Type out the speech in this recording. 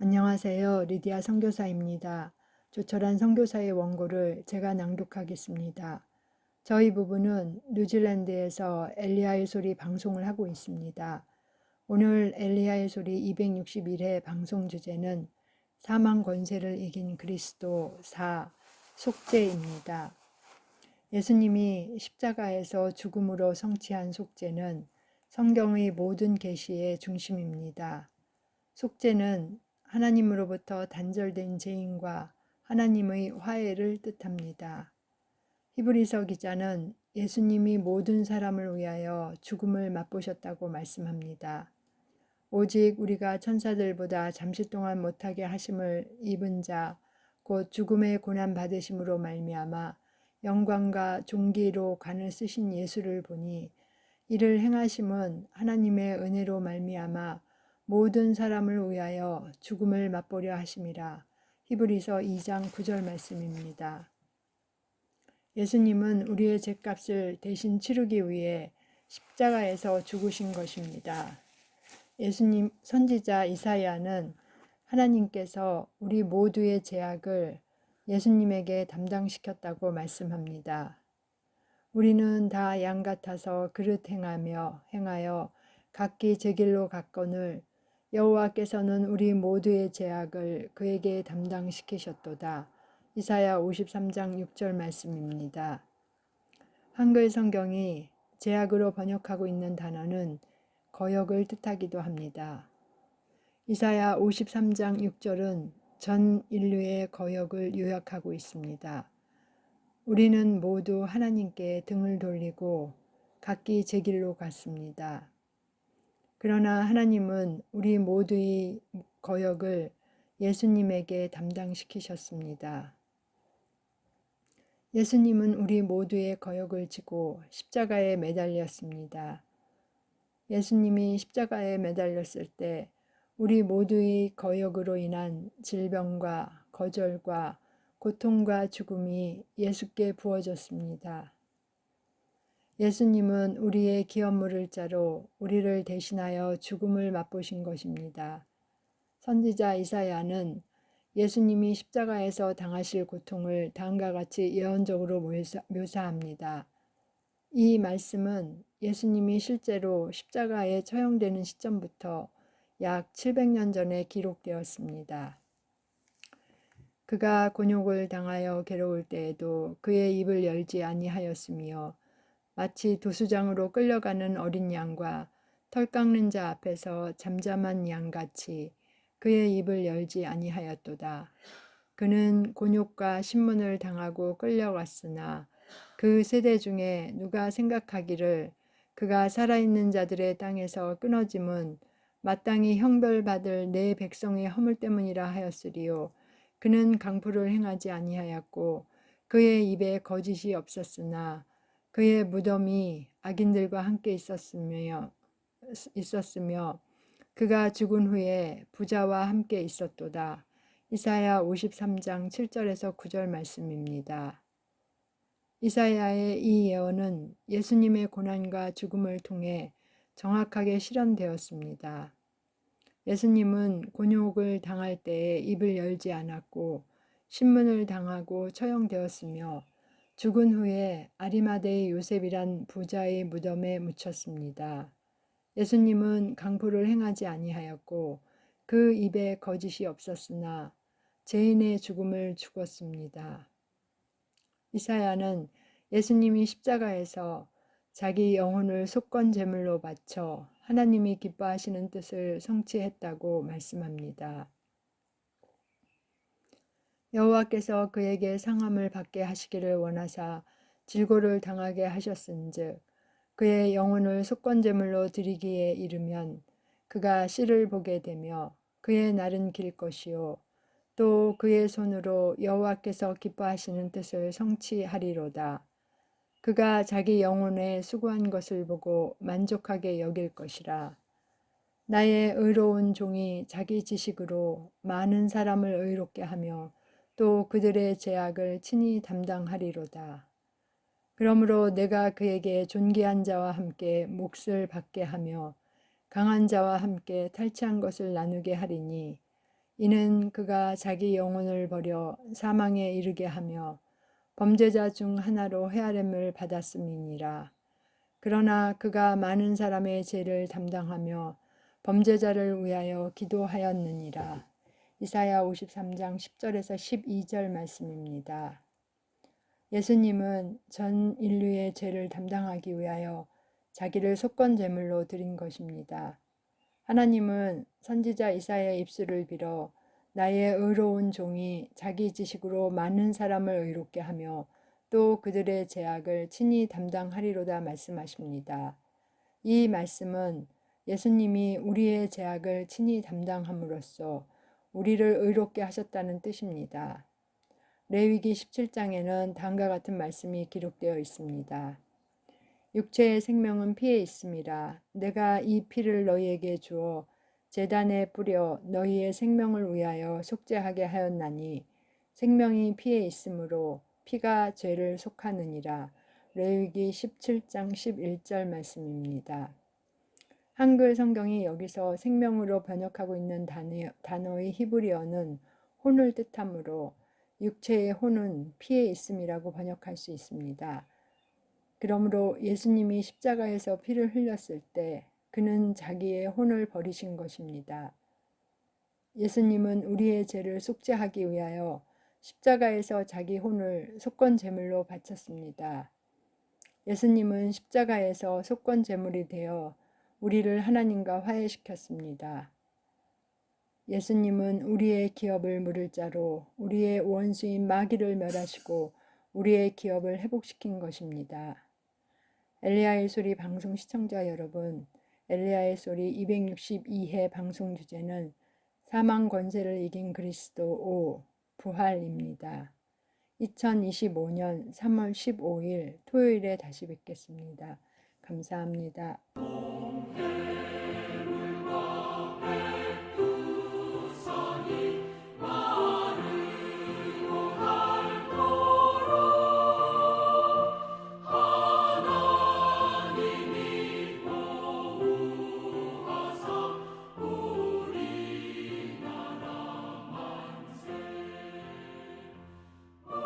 안녕하세요. 리디아 선교사입니다. 조촐한 선교사의 원고를 제가 낭독하겠습니다. 저희 부부는 뉴질랜드에서 엘리야의 소리 방송을 하고 있습니다. 오늘 엘리야의 소리 261회 방송 주제는 사망 권세를 이긴 그리스도 4 속죄입니다. 예수님이 십자가에서 죽음으로 성취한 속죄는 성경의 모든 계시의 중심입니다. 속죄는 하나님으로부터 단절된 죄인과 하나님의 화해를 뜻합니다. 히브리서 기자는 예수님이 모든 사람을 위하여 죽음을 맛보셨다고 말씀합니다. 오직 우리가 천사들보다 잠시 동안 못하게 하심을 입은 자, 곧 죽음의 고난 받으심으로 말미암아 영광과 존귀로 관을 쓰신 예수를 보니 이를 행하심은 하나님의 은혜로 말미암아 모든 사람을 위하여 죽음을 맛보려 하심이라. 히브리서 2장 9절 말씀입니다. 예수님은 우리의 죄값을 대신 치르기 위해 십자가에서 죽으신 것입니다. 예수님 선지자 이사야는 하나님께서 우리 모두의 죄악을 예수님에게 담당시켰다고 말씀합니다. 우리는 다 양 같아서 그릇 행하며 행하여 각기 제 길로 갔거늘 여호와께서는 우리 모두의 죄악을 그에게 담당시키셨도다. 이사야 53장 6절 말씀입니다. 한글 성경이 죄악으로 번역하고 있는 단어는 거역을 뜻하기도 합니다. 이사야 53장 6절은 전 인류의 거역을 요약하고 있습니다. 우리는 모두 하나님께 등을 돌리고 각기 제 길로 갔습니다. 그러나 하나님은 우리 모두의 거역을 예수님에게 담당시키셨습니다. 예수님은 우리 모두의 거역을 지고 십자가에 매달렸습니다. 예수님이 십자가에 매달렸을 때 우리 모두의 거역으로 인한 질병과 거절과 고통과 죽음이 예수께 부어졌습니다. 예수님은 우리의 기업 물을 자로 우리를 대신하여 죽음을 맛보신 것입니다. 선지자 이사야는 예수님이 십자가에서 당하실 고통을 다음과 같이 예언적으로 묘사합니다. 이 말씀은 예수님이 실제로 십자가에 처형되는 시점부터 약 700년 전에 기록되었습니다. 그가 곤욕을 당하여 괴로울 때에도 그의 입을 열지 아니하였으며 마치 도수장으로 끌려가는 어린 양과 털 깎는 자 앞에서 잠잠한 양같이 그의 입을 열지 아니하였도다. 그는 곤욕과 신문을 당하고 끌려갔으나 그 세대 중에 누가 생각하기를 그가 살아있는 자들의 땅에서 끊어짐은 마땅히 형벌받을 내 백성의 허물 때문이라 하였으리요. 그는 강포를 행하지 아니하였고 그의 입에 거짓이 없었으나 그의 무덤이 악인들과 함께 있었으며 있었으며 그가 죽은 후에 부자와 함께 있었도다. 이사야 53장 7절에서 9절 말씀입니다. 이사야의 이 예언은 예수님의 고난과 죽음을 통해 정확하게 실현되었습니다. 예수님은 곤욕을 당할 때에 입을 열지 않았고 신문을 당하고 처형되었으며 죽은 후에 아리마데의 요셉이란 부자의 무덤에 묻혔습니다. 예수님은 강포를 행하지 아니하였고 그 입에 거짓이 없었으나 죄인의 죽음을 죽었습니다. 이사야는 예수님이 십자가에서 자기 영혼을 속건 제물로 바쳐 하나님이 기뻐하시는 뜻을 성취했다고 말씀합니다. 여호와께서 그에게 상함을 받게 하시기를 원하사 질고를 당하게 하셨은즉 그의 영혼을 속건제물로 드리기에 이르면 그가 씨를 보게 되며 그의 날은 길 것이요 또 그의 손으로 여호와께서 기뻐하시는 뜻을 성취하리로다. 그가 자기 영혼에 수고한 것을 보고 만족하게 여길 것이라. 나의 의로운 종이 자기 지식으로 많은 사람을 의롭게 하며 또 그들의 죄악을 친히 담당하리로다. 그러므로 내가 그에게 존귀한 자와 함께 몫을 받게 하며 강한 자와 함께 탈취한 것을 나누게 하리니 이는 그가 자기 영혼을 버려 사망에 이르게 하며 범죄자 중 하나로 헤아림을 받았음이니라. 그러나 그가 많은 사람의 죄를 담당하며 범죄자를 위하여 기도하였느니라. 이사야 53장 10절에서 12절 말씀입니다. 예수님은 전 인류의 죄를 담당하기 위하여 자기를 속건 제물로 드린 것입니다. 하나님은 선지자 이사야의 입술을 빌어 나의 의로운 종이 자기 지식으로 많은 사람을 의롭게 하며 또 그들의 죄악을 친히 담당하리로다 말씀하십니다. 이 말씀은 예수님이 우리의 죄악을 친히 담당함으로써 우리를 의롭게 하셨다는 뜻입니다. 레위기 17장에는 다음과 같은 말씀이 기록되어 있습니다. 육체의 생명은 피에 있음이라 내가 이 피를 너희에게 주어 재단에 뿌려 너희의 생명을 위하여 속죄하게 하였나니 생명이 피에 있으므로 피가 죄를 속하느니라 레위기 17장 11절 말씀입니다. 한글 성경이 여기서 생명으로 번역하고 있는 단어, 단어 의 히브리어는 혼을 뜻하므로 육체의 혼은 피에 있음이라고 번역할 수 있습니다. 그러므로 예수님이 십자가에서 피를 흘렸을 때 그는 자기의 혼을 버리신 것입니다. 예수님은 우리의 죄를 속죄하기 위하여 십자가에서 자기 혼을 속건 제물로 바쳤습니다. 예수님은 십자가에서 속건 제물이 되어 우리를 하나님과 화해시켰습니다. 예수님은 우리의 기업을 물을 자로 우리의 원수인 마귀를 멸하시고 우리의 기업을 회복시킨 것입니다. 엘리야의 소리 방송 시청자 여러분, 엘리야의 소리 262회 방송 주제는 사망 권세를 이긴 그리스도 5 부활입니다. 2025년 3월 15일 토요일에 다시 뵙겠습니다. 감사합니다.